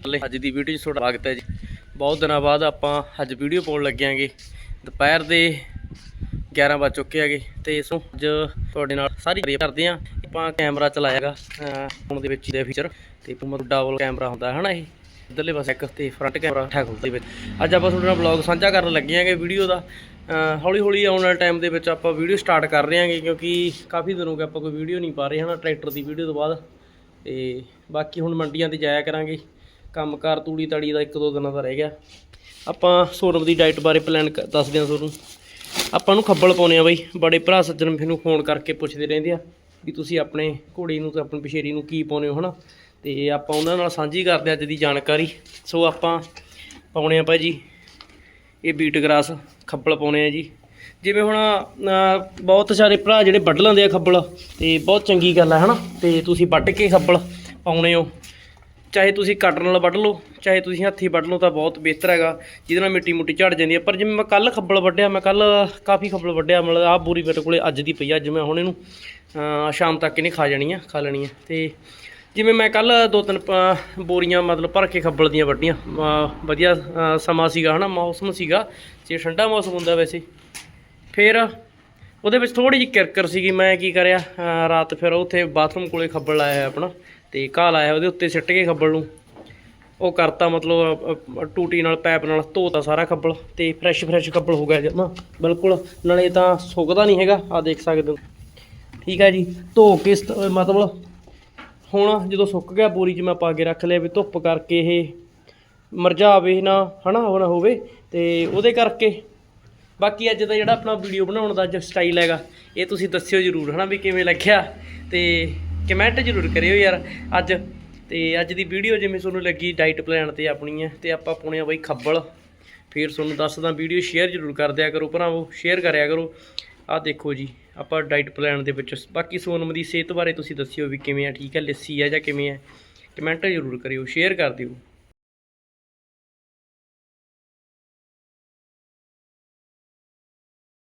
ਅੱਜ ਦੀ ਵੀਡੀਓ 'ਚ ਤੁਹਾਡਾ ਸਵਾਗਤ ਹੈ ਜੀ। ਬਹੁਤ ਦਿਨਾਂ ਬਾਅਦ ਆਪਾਂ ਅੱਜ ਵੀਡੀਓ ਪਾਉਣ ਲੱਗਿਆਂਗੇ ਦੁਪਹਿਰ ਦੇ 11 ਵੱਜ ਚੁੱਕੇ ਹੈਗੇ ਤੇ ਇਸ ਨੂੰ ਅੱਜ ਤੁਹਾਡੇ ਨਾਲ ਸਾਰੀ ਕਰੀ ਕਰਦੇ ਆਂ ਆਪਾਂ ਕੈਮਰਾ ਚਲਾਇਆਗਾ ਫੋਨ ਦੇ ਵਿੱਚ ਇਹਦਾ ਫੀਚਰ ਤੇ ਮਤਲਬ ਡਬਲ ਕੈਮਰਾ ਹੁੰਦਾ ਹੈ ਨਾ ਇਹ। ਇਧਰਲੇ ਪਾਸੇ ਇੱਕ ਤੇ ਫਰੰਟ ਕੈਮਰਾ ਠਾਕ ਦੇ ਵਿੱਚ। ਅੱਜ ਆਪਾਂ ਤੁਹਾਡੇ ਨਾਲ ਵਲੌਗ ਸਾਂਝਾ ਕਰਨ ਲੱਗੇ ਆਂਗੇ ਵੀਡੀਓ ਦਾ। ਹੌਲੀ ਹੌਲੀ ਆਉਣ ਵਾਲੇ ਟਾਈਮ ਦੇ ਵਿੱਚ ਆਪਾਂ ਵੀਡੀਓ ਸਟਾਰਟ ਕਰ ਰਹੇ ਆਂਗੇ ਕਿਉਂਕਿ ਕਾਫੀ ਦਿਨ ਹੋ ਗਏ ਆਪਾਂ ਕੋਈ ਵੀਡੀਓ ਨਹੀਂ ਪਾ ਰਹੇ, ਹਨਾ ਟਰੈਕਟਰ ਦੀ ਵੀਡੀਓ ਤੋਂ ਬਾਅਦ। ਤੇ ਬਾਕੀ ਹੁਣ ਮੰਡੀਆਂ ਤੇ ਜਾਇਆ ਕਰਾਂਗੇ। ਕੰਮਕਾਰ ਤੂੜੀ ਤਾੜੀ ਦਾ ਇੱਕ ਦੋ ਦਿਨਾਂ ਦਾ ਰਹਿ ਗਿਆ। ਆਪਾਂ ਸੋਨਮ ਦੀ ਡਾਈਟ ਬਾਰੇ ਪਲਾਨ ਦੱਸਦੇ ਹਾਂ ਤੁਹਾਨੂੰ ਆਪਾਂ ਨੂੰ ਖੱਬਲ ਪਾਉਨੇ ਆ ਬਈ, ਬੜੇ ਭਰਾ ਸੱਜਣ ਮੈਨੂੰ ਫੋਨ ਕਰਕੇ ਪੁੱਛਦੇ ਰਹਿੰਦੇ ਆ ਵੀ ਤੁਸੀਂ ਆਪਣੇ ਘੋੜੀ ਨੂੰ ਤੇ ਆਪਣੀ ਪਸ਼ੇਰੀ ਨੂੰ ਕੀ ਪਾਉਨੇ ਹੋ, ਹਨਾ? ਤੇ ਆਪਾਂ ਉਹਨਾਂ ਨਾਲ ਸਾਂਝੀ ਕਰਦੇ ਹਾਂ ਅੱਜ ਦੀ ਜਾਣਕਾਰੀ। ਸੋ ਆਪਾਂ ਪਾਉਨੇ ਆ ਭਾਜੀ ਇਹ ਬੀਟ ਗਰਾਸ ਖੱਬਲ ਪਾਉਨੇ ਆ ਜੀ। ਜਿਵੇਂ ਹੁਣ ਬਹੁਤ ਸਾਰੇ ਭਰਾ ਜਿਹੜੇ ਵੱਢ ਲੈਂਦੇ ਆ ਖੱਬਲ, ਤੇ ਬਹੁਤ ਚੰਗੀ ਗੱਲ ਹੈ ਹਨਾ? ਤੇ ਤੁਸੀਂ ਵੱਢ ਕੇ ਖੱਬਲ ਪਾਉਨੇ ਹੋ। ਚਾਹੇ ਤੁਸੀਂ ਕਟਰ ਨਾਲ ਵੱਢ ਲਓ, ਚਾਹੇ ਤੁਸੀਂ ਹੱਥੀ ਵੱਢ ਲਓ ਤਾਂ ਬਹੁਤ ਬਿਹਤਰ ਹੈਗਾ, ਜਿਹਦੇ ਨਾਲ ਮਿੱਟੀ ਮੁੱਟੀ ਝੜ ਜਾਂਦੀ ਹੈ। ਪਰ ਜਿਵੇਂ ਮੈਂ ਕੱਲ ਖੱਬਲ ਵੱਢਿਆ, ਮੈਂ ਕੱਲ ਕਾਫੀ ਖੱਬਲ ਵੱਢਿਆ, ਮਤਲਬ ਆਹ ਬੋਰੀ ਮੇਰੇ ਕੋਲੇ ਅੱਜ ਦੀ ਪਈ ਆ, ਅੱਜ ਮੈਂ ਹੁਣ ਇਹਨੂੰ ਸ਼ਾਮ ਤੱਕ ਇਹਨੇ ਖਾ ਜਾਣੀ ਆ, ਖਾ ਲੈਣੀ ਆ। ਤੇ ਜਿਵੇਂ ਮੈਂ ਕੱਲ ਦੋ ਤਿੰਨ ਬੋਰੀਆਂ ਮਤਲਬ ਭਰ ਕੇ ਖੱਬਲ ਦੀਆਂ ਵੱਢੀਆਂ ਵਧੀਆ ਸਮਾਂ ਸੀਗਾ ਹਨਾ, ਮੌਸਮ ਸੀਗਾ, ਜੇ ਠੰਡਾ ਮੌਸਮ ਹੁੰਦਾ ਵੈਸੇ। ਫਿਰ ਉਹਦੇ ਵਿੱਚ ਥੋੜੀ ਜਿਹੀ ਕਿਰਕਰ ਸੀਗੀ, ਮੈਂ ਕੀ ਕਰਿਆ ਰਾਤ ਫਿਰ ਉੱਥੇ ਬਾਥਰੂਮ ਕੋਲੇ ਖੱਬਲ ਲਾਇਆ ਆਪਣਾ। ਤੇ ਘਾਹ ਲਾਇਆ ਉਹਦੇ ਉੱਤੇ ਸਿੱਟ ਕੇ ਖੱਬਲ ਨੂੰ। ਉਹ ਕਰਤਾ ਮਤਲਬ ਟੂਟੀ ਨਾਲ, ਪੈਪ ਨਾਲ ਧੋਤਾ ਸਾਰਾ ਖੱਬਲ ਤੇ ਫਰੈਸ਼ ਫਰੈਸ਼ ਖੱਬਲ ਹੋ ਗਿਆ ਜਮਾ। ਬਿਲਕੁਲ, ਨਾਲੇ ਤਾਂ ਸੁੱਕਦਾ ਨਹੀਂ ਹੈਗਾ ਆ ਦੇਖ ਸਕਦੇ ਹੋ। ਠੀਕ ਹੈ ਜੀ, ਧੋ ਕੇ ਮਤਲਬ ਹੁਣ ਜਦੋਂ ਸੁੱਕ ਗਿਆ ਬੋਰੀ 'ਚ ਮੈਂ ਪਾ ਕੇ ਰੱਖ ਲਿਆ ਵੀ ਧੁੱਪ ਕਰਕੇ ਇਹ ਮਰਝਾਵੇ ਨਾ, ਹਨਾ, ਉਹ ਨਾ ਹੋਵੇ ਤੇ ਉਹਦੇ ਕਰਕੇ। ਬਾਕੀ ਅੱਜ ਦਾ ਜਿਹੜਾ ਆਪਣਾ ਵੀਡੀਓ ਬਣਾਉਣ ਦਾ ਜੋ ਸਟਾਈਲ ਹੈਗਾ, ਇਹ ਤੁਸੀਂ ਦੱਸਿਓ ਜਰੂਰ, ਹਨਾ, ਵੀ ਕਿਵੇਂ ਲੱਗਿਆ ਤੇ ਕਮੈਂਟ ਜਰੂਰ ਕਰਿਓ ਯਾਰ ਅੱਜ। ਤੇ ਅੱਜ ਦੀ ਵੀਡੀਓ ਜਿਵੇਂ ਤੁਹਾਨੂੰ ਲੱਗੀ ਡਾਈਟ ਪਲਾਨ ਤੇ ਆਪਣੀ ਹੈ, ਤੇ ਆਪਾਂ ਪਾਉਣੇ ਆ ਬਈ ਖੱਬਲ। ਫਿਰ ਤੁਹਾਨੂੰ ਦੱਸਦਾ ਵੀਡੀਓ ਸ਼ੇਅਰ ਜਰੂਰ ਕਰ ਦਿਆ ਕਰੋ ਭਰਾਵੋ ਸ਼ੇਅਰ ਕਰਿਆ ਕਰੋ। ਆਹ ਦੇਖੋ ਜੀ, ਆਪਾਂ ਡਾਈਟ ਪਲਾਨ ਦੇ ਵਿੱਚ ਬਾਕੀ ਸੋਨਮ ਦੀ ਸਿਹਤ ਬਾਰੇ ਤੁਸੀਂ ਦੱਸਿਓ ਵੀ ਕਿਵੇਂ ਆ, ਠੀਕ ਹੈ, ਲੱਸੀ ਆ ਜਾਂ ਕਿਵੇਂ ਆ। ਕਮੈਂਟ ਜਰੂਰ ਕਰਿਓ ਸ਼ੇਅਰ ਕਰ ਦਿਓ।